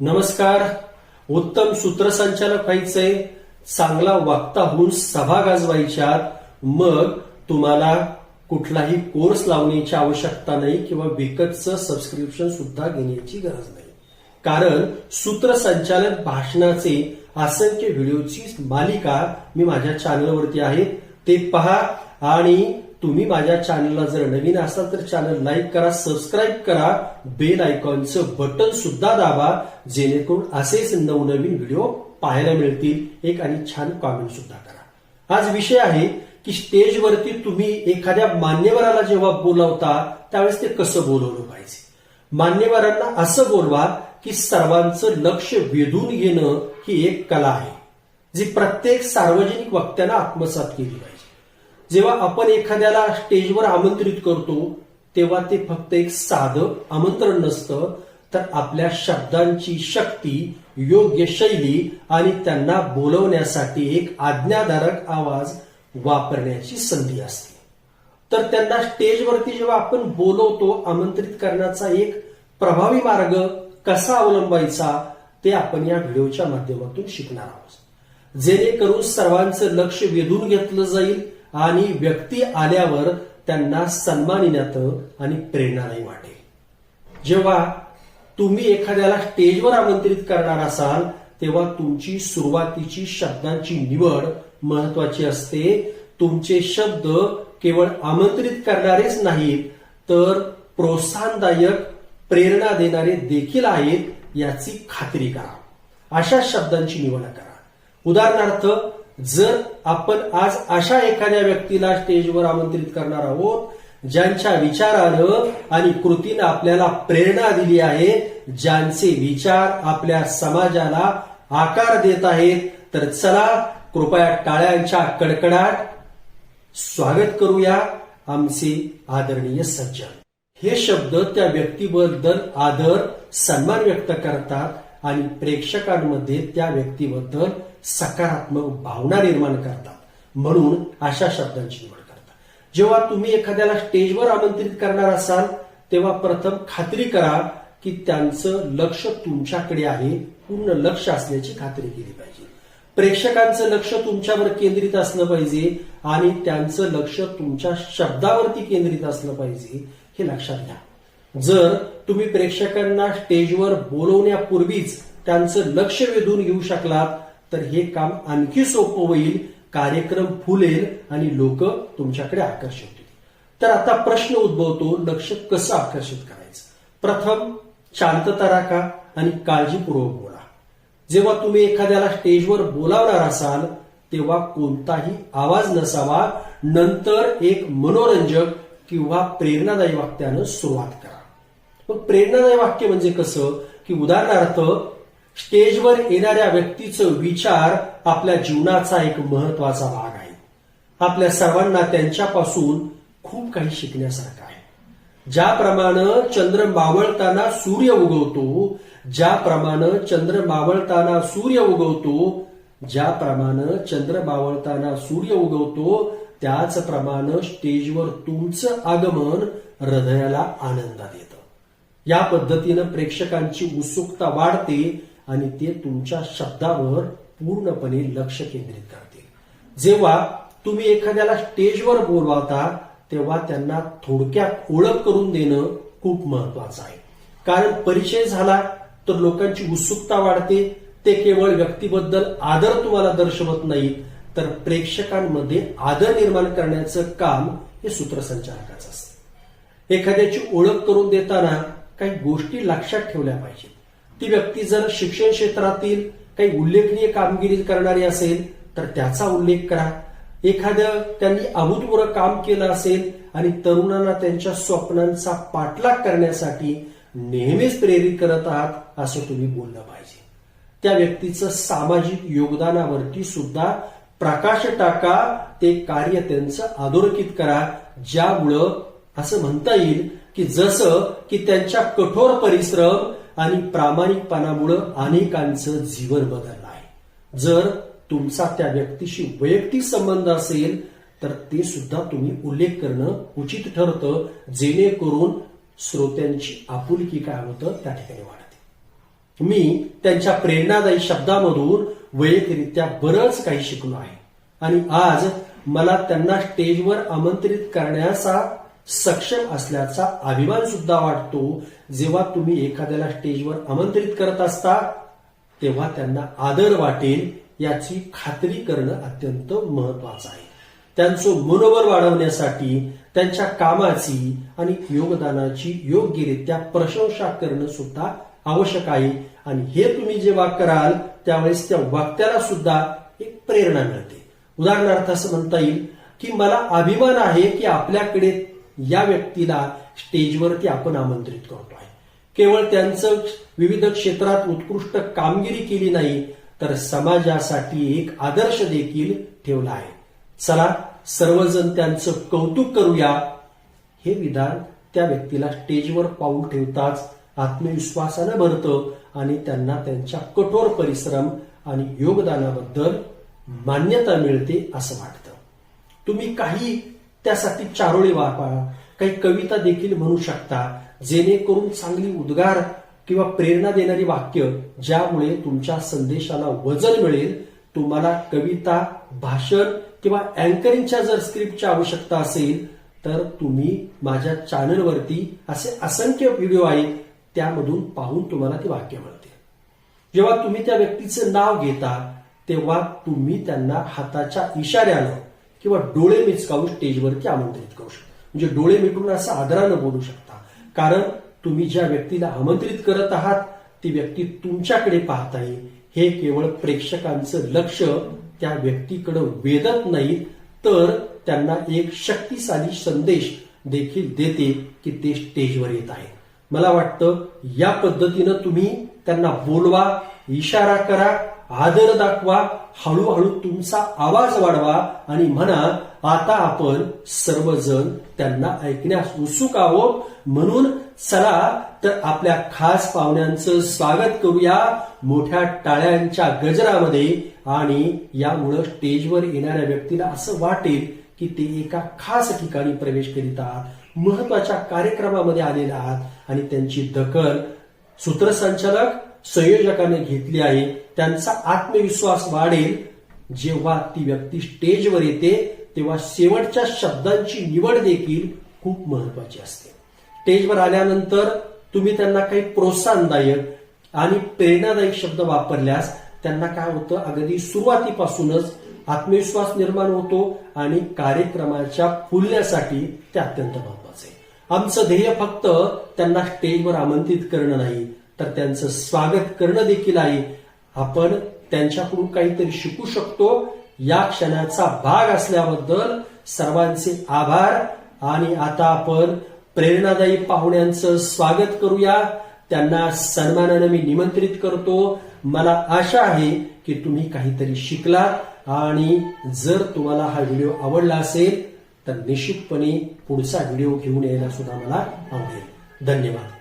नमस्कार. उत्तम सूत्रसंचालक व्हायचंय. चांगला वक्ता होऊन सभा गाजवायच्यात मग तुम्हाला कुठलाही कोर्स लावण्याची आवश्यकता नाही किंवा विकतचं सबस्क्रिप्शन सुद्धा घेण्याची गरज नाही. कारण सूत्रसंचालक भाषणाचे असंख्य व्हिडिओची मालिका मी माझ्या चॅनलवरती आहे ते पहा आणि तुम्ही माझ्या चॅनलला जर नवीन असाल तर चॅनल लाईक करा सबस्क्राईब करा बेल आयकॉनचं बटन सुद्धा दाबा जेणेकरून असेच नवनवीन व्हिडिओ पाहायला मिळतील. एक आणि छान कॉमेंट सुद्धा करा. आज विषय आहे की स्टेजवरती तुम्ही एखाद्या मान्यवराला जेव्हा बोलावता त्यावेळेस ते कसं बोलवलं पाहिजे? मान्यवरांना असं बोलवा की सर्वांचं लक्ष वेधून घेणं ही एक कला आहे जी प्रत्येक सार्वजनिक वक्त्यानं आत्मसात केली पाहिजे. जेव्हा आपण एखाद्याला स्टेजवर आमंत्रित करतो तेव्हा ते फक्त एक साधं आमंत्रण नसतं तर आपल्या शब्दांची शक्ती योग्य शैली आणि त्यांना बोलवण्यासाठी एक आज्ञाधारक आवाज वापरण्याची संधी असते. तर त्यांना स्टेजवरती जेव्हा आपण बोलवतो आमंत्रित करण्याचा एक प्रभावी मार्ग कसा अवलंबायचा ते आपण या व्हिडिओच्या माध्यमातून शिकणार आहोत. जेणेकरून सर्वांचं लक्ष वेधून घेतलं जाईल आणि व्यक्ती आल्यावर त्यांना सन्मान येण्यात आणि प्रेरणादायी वाटेल. जेव्हा तुम्ही एखाद्याला स्टेजवर आमंत्रित करणार असाल तेव्हा तुमची सुरुवातीची शब्दांची निवड महत्वाची असते. तुमचे शब्द केवळ आमंत्रित करणारेच नाहीत तर प्रोत्साहनदायक प्रेरणा देणारे देखील आहेत याची खात्री करा. अशा शब्दांची निवड करा. उदाहरणार्थ जर आपण आज अशा एखाद्या व्यक्तीला स्टेजवर आमंत्रित करणार आहोत ज्यांच्या विचारानं आणि कृतीनं आपल्याला प्रेरणा दिली आहे ज्यांचे विचार आपल्या समाजाला आकार देत आहेत तर चला कृपया टाळ्यांच्या कडकडाट स्वागत करूया आमचे आदरणीय सज्जन. हे शब्द त्या व्यक्तीबद्दल आदर सन्मान व्यक्त करतात आणि प्रेक्षकांमध्ये त्या व्यक्तीबद्दल सकारात्मक भावना निर्माण करतात. म्हणून अशा शब्दांची निवड करतात. जेव्हा तुम्ही एखाद्याला स्टेजवर आमंत्रित करणार असाल तेव्हा प्रथम खात्री करा की त्यांचं लक्ष तुमच्याकडे आहे पूर्ण लक्ष असल्याची खात्री केली पाहिजे. प्रेक्षकांचं लक्ष तुमच्यावर केंद्रित असलं पाहिजे आणि त्यांचं लक्ष तुमच्या शब्दावरती केंद्रित असलं पाहिजे हे लक्षात घ्या. जर तुम्ही प्रेक्षकांना स्टेजवर बोलवण्यापूर्वीच त्यांचं लक्ष वेधून घेऊ शकलात तर हे काम आणखी सोपं होईल कार्यक्रम फुलेल आणि लोक तुमच्याकडे आकर्षित होतील. तर आता प्रश्न उद्भवतो लक्ष कसं आकर्षित करायचं? प्रथम शांतता राखा आणि काळजीपूर्वक बोला. जेव्हा तुम्ही एखाद्याला स्टेजवर बोलावणार असाल तेव्हा कोणताही आवाज नसावा नंतर एक मनोरंजक किंवा प्रेरणादायी वाक्यानं सुरुवात करा. मग प्रेरणादायी वाक्य म्हणजे कसं? की उदाहरणार्थ स्टेजवर येणाऱ्या व्यक्तीचं विचार आपल्या जीवनाचा एक महत्त्वाचा भाग आहे. आपल्या सर्वांना त्यांच्यापासून खूप काही शिकण्यासारखं आहे. ज्याप्रमाणे चंद्र मावळताना सूर्य उगवतो ज्याप्रमाणे चंद्र मावळताना सूर्य उगवतो ज्याप्रमाणे चंद्र मावळताना सूर्य उगवतो त्याचप्रमाणे स्टेजवर तुमचं आगमन हृदयाला आनंदात देतं. या पद्धतीनं प्रेक्षकांची उत्सुकता वाढते आणि ते तुमच्या शब्दावर पूर्णपणे लक्ष केंद्रित करतील. जेव्हा तुम्ही एखाद्याला स्टेजवर बोलवता तेव्हा त्यांना थोडक्यात ओळख करून देणं खूप महत्वाचं आहे. कारण परिचय झाला तर लोकांची उत्सुकता वाढते. ते केवळ व्यक्तीबद्दल आदर तुम्हाला दर्शवत नाहीत तर प्रेक्षकांमध्ये आदर निर्माण करण्याचं काम हे सूत्रसंचालकाचं असतं. एखाद्याची ओळख करून देताना काही गोष्टी लक्षात ठेवल्या पाहिजेत. ती व्यक्ती जर शिक्षण क्षेत्रातील काही उल्लेखनीय कामगिरी करणारी असेल तर त्याचा उल्लेख करा. एखादं त्यांनी अभूतपूर्व काम केलं असेल आणि तरुणांना त्यांच्या स्वप्नांचा पाठलाग करण्यासाठी नेहमीच प्रेरित करत आहात असं तुम्ही बोललं पाहिजे. त्या व्यक्तीचं सामाजिक योगदानावरती सुद्धा प्रकाश टाका ते कार्य त्यांचं अधोरेखित करा ज्यामुळं असं म्हणता येईल की जसं की त्यांच्या कठोर परिश्रम आणि प्रामाणिकपणामुळं अनेकांचं जीवन बदललं आहे. जर तुमचा त्या व्यक्तीशी वैयक्तिक संबंध असेल तर ते सुद्धा तुम्ही उल्लेख करणं उचित ठरतं जेणेकरून श्रोत्यांची आपुलकी काय होतं त्या ठिकाणी वाढते. मी त्यांच्या प्रेरणादायी शब्दामधून वैयक्तिकरित्या बरंच काही शिकलो आहे. आणि आज मला त्यांना स्टेजवर आमंत्रित करण्याचा सक्षम असल्याचा अभिमान सुद्धा वाटतो. जेव्हा तुम्ही एखाद्याला स्टेजवर आमंत्रित करत असता तेव्हा त्यांना आदर वाटेल याची खात्री करणं अत्यंत महत्वाचं आहे. त्यांचं मनोबल वाढवण्यासाठी त्यांच्या कामाची आणि योगदानाची योग्यरित्या प्रशंसा करणं सुद्धा आवश्यक आहे. आणि हे तुम्ही जेव्हा कराल त्यावेळेस त्या वक्त्याला सुद्धा एक प्रेरणा मिळते. उदाहरणार्थ असं म्हणता येईल की मला अभिमान आहे की आपल्याकडे या व्यक्तीला स्टेजवरती आपण आमंत्रित करतोय. केवळ त्यांचं विविध क्षेत्रात उत्कृष्ट कामगिरी केली नाही तर समाजासाठी एक आदर्श देखील ठेवला आहे. चला सर्वजण त्यांचं कौतुक करूया. हे विधान त्या व्यक्तीला स्टेजवर पाऊल ठेवताच आत्मविश्वासानं भरतं आणि त्यांना त्यांच्या कठोर परिश्रम आणि योगदानाबद्दल मान्यता मिळते असं वाटतं. तुम्ही काही त्यासाठी चारोळी वापा काही कविता देखील म्हणू शकता जेणेकरून चांगली उद्गार किंवा प्रेरणा देणारी वाक्य ज्यामुळे तुमच्या संदेशाला वजन मिळेल तुम्हाला कविता भाषण किंवा अँकरिंगच्या जर स्क्रिप्टची आवश्यकता असेल तर तुम्ही माझ्या चॅनलवरती असे असंख्य व्हिडिओ आहेत त्यामधून पाहून तुम्हाला ती वाक्य मिळते जेव्हा तुम्ही त्या व्यक्तीचं नाव घेता तेव्हा तुम्ही त्यांना हाताच्या इशाऱ्यानं किंवा डोळे मिचकावून स्टेजवरती आमंत्रित करू शकता. म्हणजे डोळे मिटून असं आदरानं बोलू शकता. कारण तुम्ही ज्या व्यक्तीला आमंत्रित करत आहात ती व्यक्ती तुमच्याकडे पाहत आहे हे केवळ प्रेक्षकांचं लक्ष त्या व्यक्तीकडे वेधत नाही तर त्यांना एक शक्तिशाली संदेश देखील देते की ते स्टेजवर येत आहे मला वाटतं या पद्धतीनं तुम्ही त्यांना बोलवा इशारा करा आदर दाखवा हळूहळू तुमचा आवाज वाढवा आणि म्हणा आता आपण सर्वजण त्यांना ऐकण्यास उत्सुक आहोत. म्हणून चला तर आपल्या खास पाहुण्यांचं स्वागत करूया मोठ्या टाळ्यांच्या गजरामध्ये आणि यामुळं स्टेजवर येणाऱ्या व्यक्तीला असं वाटेल की ते एका खास ठिकाणी प्रवेश करीत आहात महत्त्वाच्या कार्यक्रमामध्ये आलेले आहात आणि त्यांची दखल सूत्रसंचालक संयोजकाने घेतली आहे त्यांचा आत्मविश्वास वाढेल. जेव्हा ती व्यक्ती स्टेजवर येते तेव्हा शेवटच्या शब्दांची निवड देखील खूप महत्वाची असते. स्टेजवर आल्यानंतर तुम्ही त्यांना काही प्रोत्साहनदायक आणि प्रेरणादायक शब्द वापरल्यास त्यांना काय होतं? अगदी सुरुवातीपासूनच आत्मविश्वास निर्माण होतो आणि कार्यक्रमाच्या फुलण्यासाठी ते अत्यंत महत्त्वाचे आहे आमचं ध्येय फक्त त्यांना स्टेजवर आमंत्रित करणं नाही तर त्यांचं स्वागत करणं देखील आहे. आपण त्यांच्याकडून काहीतरी शिकू शकतो. या क्षणाचा भाग असल्याबद्दल सर्वांचे आभार. आणि आता आपण प्रेरणादायी पाहुण्यांचं स्वागत करूया. त्यांना सन्मानानं मी निमंत्रित करतो. मला आशा आहे की तुम्ही काहीतरी शिकला. आणि जर तुम्हाला हा व्हिडिओ आवडला असेल तर निश्चितपणे पुढचा व्हिडिओ घेऊन यायला सुद्धा मला आवडेल. धन्यवाद.